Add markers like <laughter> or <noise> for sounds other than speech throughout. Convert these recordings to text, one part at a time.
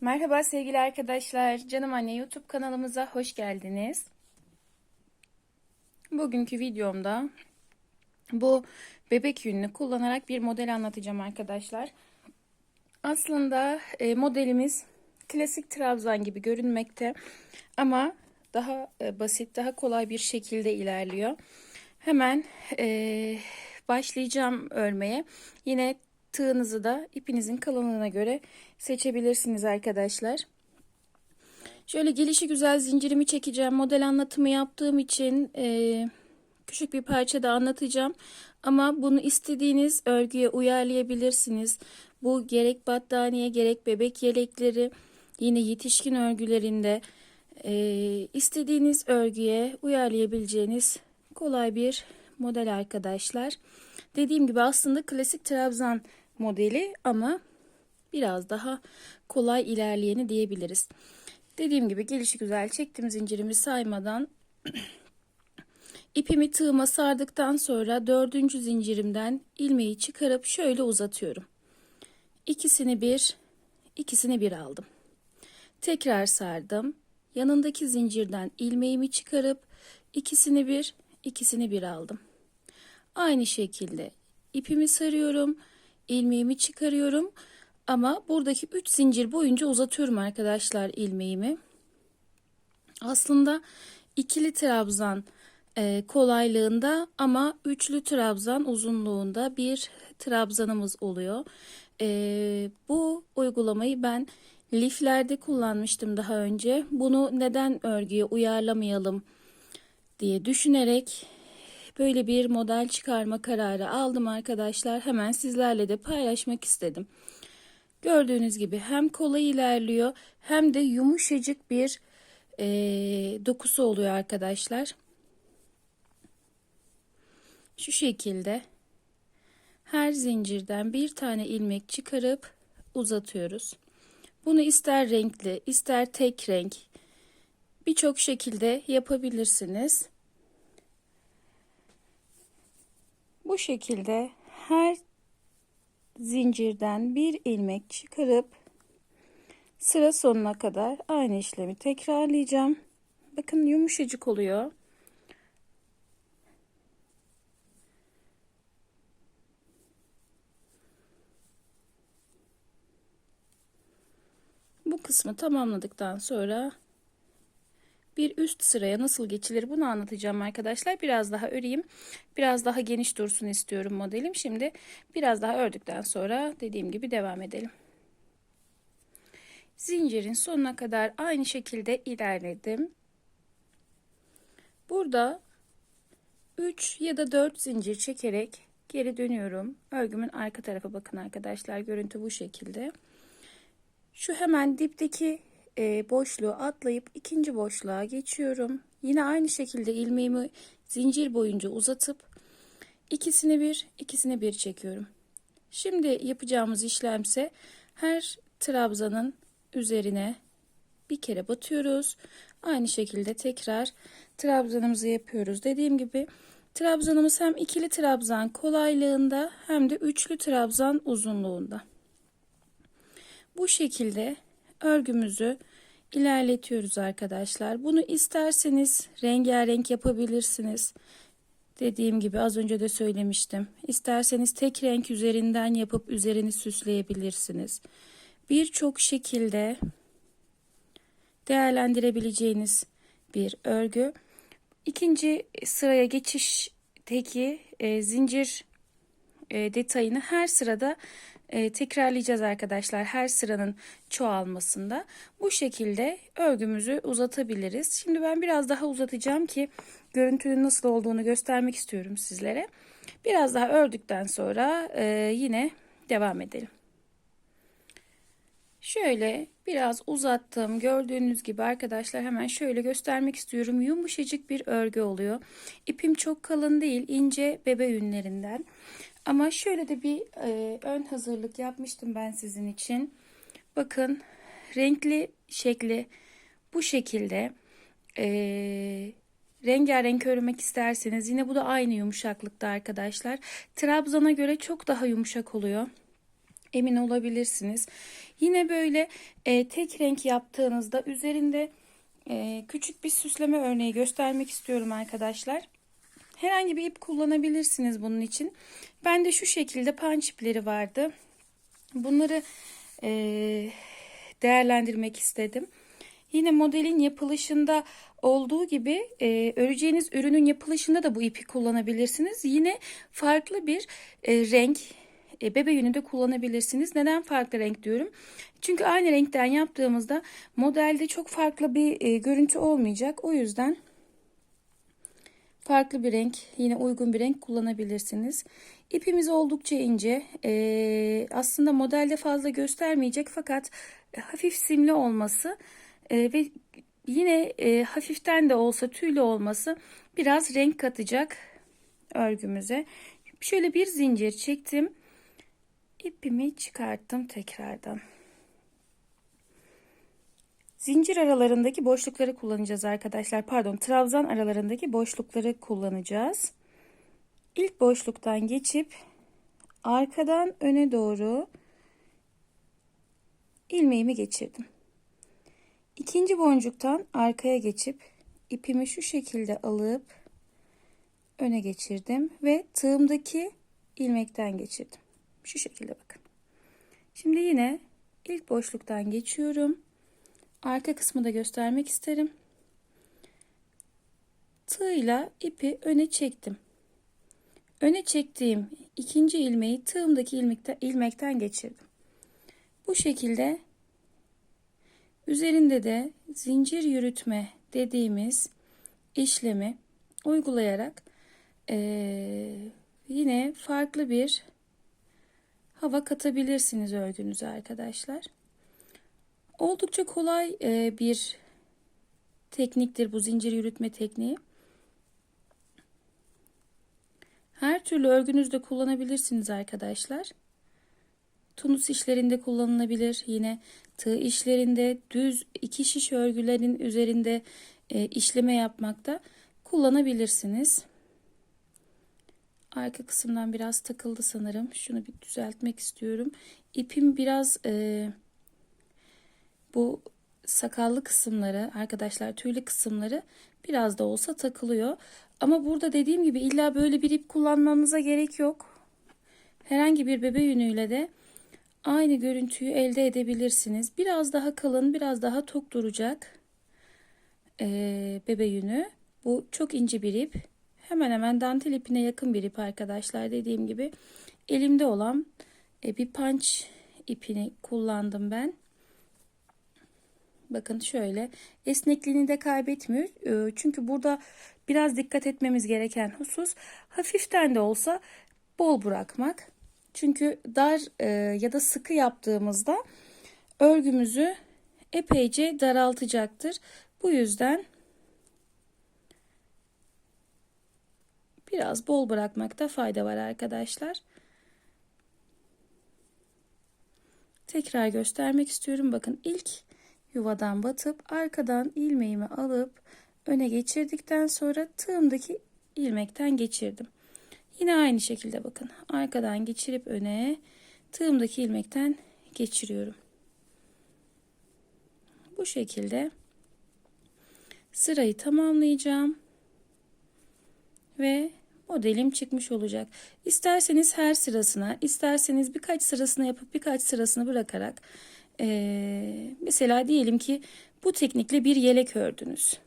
Merhaba sevgili arkadaşlar. Canım Anne YouTube kanalımıza hoş geldiniz. Bugünkü videomda bu bebek yününü kullanarak bir model anlatacağım arkadaşlar. Aslında e, modelimiz klasik trabzan gibi görünmekte ama daha e, basit, daha kolay bir şekilde ilerliyor. Hemen e, başlayacağım örmeye. Yine tığınızı da ipinizin kalınlığına göre seçebilirsiniz arkadaşlar. Şöyle gelişi güzel zincirimi çekeceğim. Model anlatımı yaptığım için e, küçük bir parça da anlatacağım. Ama bunu istediğiniz örgüye uyarlayabilirsiniz. Bu gerek battaniye gerek bebek yelekleri yine yetişkin örgülerinde e, istediğiniz örgüye uyarlayabileceğiniz kolay bir model arkadaşlar. Dediğim gibi aslında klasik trabzan modeli ama biraz daha kolay ilerleyeni diyebiliriz. Dediğim gibi gelişi güzel çektim zincirimi saymadan <clears throat> ipimi tığıma sardıktan sonra dördüncü zincirimden ilmeği çıkarıp şöyle uzatıyorum. İkisini bir, ikisini bir aldım. Tekrar sardım. Yanındaki zincirden ilmeğimi çıkarıp ikisini bir, ikisini bir aldım. Aynı şekilde ipimi sarıyorum, ilmeğimi çıkarıyorum ama buradaki 3 zincir boyunca uzatıyorum arkadaşlar ilmeğimi. Aslında ikili trabzan e, kolaylığında ama üçlü trabzan uzunluğunda bir trabzanımız oluyor. E, bu uygulamayı ben liflerde kullanmıştım daha önce. Bunu neden örgüye uyarlamayalım diye düşünerek böyle bir model çıkarma kararı aldım arkadaşlar. Hemen sizlerle de paylaşmak istedim. Gördüğünüz gibi hem kolay ilerliyor hem de yumuşacık bir e, dokusu oluyor arkadaşlar. Şu şekilde her zincirden bir tane ilmek çıkarıp uzatıyoruz. Bunu ister renkli ister tek renk birçok şekilde yapabilirsiniz. Bu şekilde her zincirden bir ilmek çıkarıp sıra sonuna kadar aynı işlemi tekrarlayacağım. Bakın yumuşacık oluyor. Bu kısmı tamamladıktan sonra bir üst sıraya nasıl geçilir bunu anlatacağım arkadaşlar. Biraz daha öreyim. Biraz daha geniş dursun istiyorum modelim. Şimdi biraz daha ördükten sonra dediğim gibi devam edelim. Zincirin sonuna kadar aynı şekilde ilerledim. Burada 3 ya da 4 zincir çekerek geri dönüyorum. Örgümün arka tarafa bakın arkadaşlar. Görüntü bu şekilde. Şu hemen dipteki e, boşluğu atlayıp ikinci boşluğa geçiyorum. Yine aynı şekilde ilmeğimi zincir boyunca uzatıp ikisini bir, ikisini bir çekiyorum. Şimdi yapacağımız işlemse her trabzanın üzerine bir kere batıyoruz. Aynı şekilde tekrar trabzanımızı yapıyoruz. Dediğim gibi trabzanımız hem ikili trabzan kolaylığında hem de üçlü trabzan uzunluğunda. Bu şekilde örgümüzü ilerletiyoruz arkadaşlar. Bunu isterseniz rengarenk yapabilirsiniz. Dediğim gibi az önce de söylemiştim. İsterseniz tek renk üzerinden yapıp üzerini süsleyebilirsiniz. Birçok şekilde değerlendirebileceğiniz bir örgü. İkinci sıraya geçişteki e, zincir e, detayını her sırada e, tekrarlayacağız arkadaşlar her sıranın çoğalmasında. Bu şekilde örgümüzü uzatabiliriz. Şimdi ben biraz daha uzatacağım ki görüntünün nasıl olduğunu göstermek istiyorum sizlere. Biraz daha ördükten sonra e, yine devam edelim. Şöyle biraz uzattım. Gördüğünüz gibi arkadaşlar hemen şöyle göstermek istiyorum. Yumuşacık bir örgü oluyor. İpim çok kalın değil, ince bebe yünlerinden. Ama şöyle de bir e, ön hazırlık yapmıştım ben sizin için. Bakın renkli şekli bu şekilde. E, rengarenk örmek isterseniz yine bu da aynı yumuşaklıkta arkadaşlar. Trabzan'a göre çok daha yumuşak oluyor. emin olabilirsiniz. Yine böyle e, tek renk yaptığınızda üzerinde e, küçük bir süsleme örneği göstermek istiyorum arkadaşlar. Herhangi bir ip kullanabilirsiniz bunun için. Ben de şu şekilde punch ipleri vardı. Bunları e, değerlendirmek istedim. Yine modelin yapılışında olduğu gibi e, öreceğiniz ürünün yapılışında da bu ipi kullanabilirsiniz. Yine farklı bir e, renk e, bebe yünü de kullanabilirsiniz. Neden farklı renk diyorum? Çünkü aynı renkten yaptığımızda modelde çok farklı bir e, görüntü olmayacak. O yüzden farklı bir renk yine uygun bir renk kullanabilirsiniz. İpimiz oldukça ince. E, aslında modelde fazla göstermeyecek fakat hafif simli olması e, ve yine e, hafiften de olsa tüylü olması biraz renk katacak örgümüze. Şöyle bir zincir çektim. İpimi çıkarttım tekrardan. Zincir aralarındaki boşlukları kullanacağız arkadaşlar. Pardon, trabzan aralarındaki boşlukları kullanacağız. İlk boşluktan geçip arkadan öne doğru ilmeğimi geçirdim. İkinci boncuktan arkaya geçip ipimi şu şekilde alıp öne geçirdim ve tığımdaki ilmekten geçirdim. Şu şekilde bakın. Şimdi yine ilk boşluktan geçiyorum. Arka kısmı da göstermek isterim. Tığla ipi öne çektim. Öne çektiğim ikinci ilmeği tığımdaki ilmekten, ilmekten geçirdim. Bu şekilde üzerinde de zincir yürütme dediğimiz işlemi uygulayarak ee, yine farklı bir hava katabilirsiniz örgünüze arkadaşlar. Oldukça kolay e, bir tekniktir bu zincir yürütme tekniği. Her türlü örgünüzde kullanabilirsiniz arkadaşlar. Tunus işlerinde kullanılabilir. Yine tığ işlerinde düz iki şiş örgülerin üzerinde e, işleme yapmakta kullanabilirsiniz. Arka kısımdan biraz takıldı sanırım. Şunu bir düzeltmek istiyorum. İpim biraz e, bu sakallı kısımları arkadaşlar tüylü kısımları biraz da olsa takılıyor. Ama burada dediğim gibi illa böyle bir ip kullanmanıza gerek yok. Herhangi bir bebe yünüyle de aynı görüntüyü elde edebilirsiniz. Biraz daha kalın biraz daha tok duracak ee, bebe yünü. Bu çok ince bir ip. Hemen hemen dantel ipine yakın bir ip arkadaşlar dediğim gibi. Elimde olan e, bir punch ipini kullandım ben. Bakın şöyle esnekliğini de kaybetmiyor. Ee, çünkü burada biraz dikkat etmemiz gereken husus hafiften de olsa bol bırakmak. Çünkü dar e, ya da sıkı yaptığımızda örgümüzü epeyce daraltacaktır. Bu yüzden biraz bol bırakmakta fayda var arkadaşlar. Tekrar göstermek istiyorum. Bakın ilk yuvadan batıp arkadan ilmeğimi alıp öne geçirdikten sonra tığımdaki ilmekten geçirdim. Yine aynı şekilde bakın arkadan geçirip öne tığımdaki ilmekten geçiriyorum. Bu şekilde sırayı tamamlayacağım ve modelim çıkmış olacak. İsterseniz her sırasına, isterseniz birkaç sırasını yapıp birkaç sırasını bırakarak ee, mesela diyelim ki bu teknikle bir yelek ördünüz.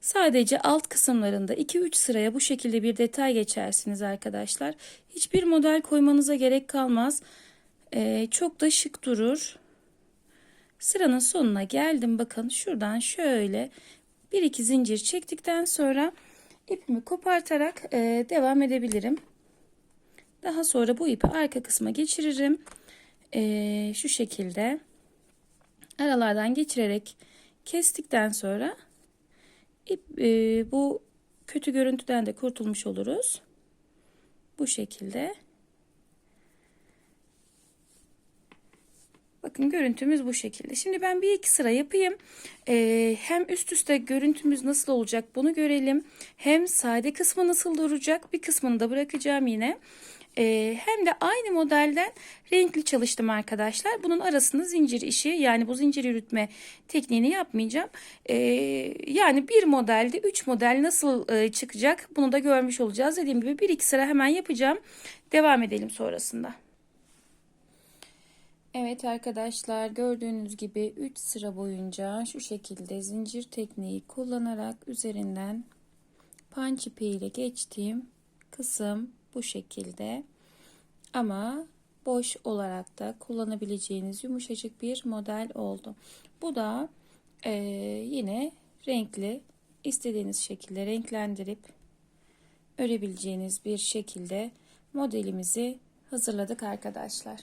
Sadece alt kısımlarında 2-3 sıraya bu şekilde bir detay geçersiniz arkadaşlar. Hiçbir model koymanıza gerek kalmaz. Ee, çok da şık durur. Sıranın sonuna geldim. Bakın şuradan şöyle bir iki zincir çektikten sonra ipimi kopartarak e, devam edebilirim. Daha sonra bu ipi arka kısma geçiririm e, şu şekilde aralardan geçirerek kestikten sonra ip, e, bu kötü görüntüden de kurtulmuş oluruz. Bu şekilde. Bakın görüntümüz bu şekilde. Şimdi ben bir iki sıra yapayım. Ee, hem üst üste görüntümüz nasıl olacak bunu görelim. Hem sade kısmı nasıl duracak bir kısmını da bırakacağım yine. Ee, hem de aynı modelden renkli çalıştım arkadaşlar. Bunun arasında zincir işi yani bu zincir yürütme tekniğini yapmayacağım. Ee, yani bir modelde 3 model nasıl e, çıkacak bunu da görmüş olacağız. Dediğim gibi 1-2 sıra hemen yapacağım. Devam edelim sonrasında. Evet arkadaşlar gördüğünüz gibi 3 sıra boyunca şu şekilde zincir tekniği kullanarak üzerinden punch ipi ile geçtiğim kısım bu şekilde ama boş olarak da kullanabileceğiniz yumuşacık bir model oldu. Bu da e, yine renkli istediğiniz şekilde renklendirip örebileceğiniz bir şekilde modelimizi hazırladık arkadaşlar.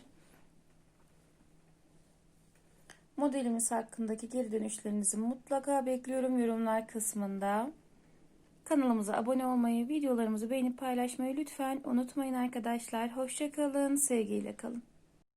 Modelimiz hakkındaki geri dönüşlerinizi mutlaka bekliyorum yorumlar kısmında. Kanalımıza abone olmayı, videolarımızı beğenip paylaşmayı lütfen unutmayın arkadaşlar. Hoşçakalın, sevgiyle kalın.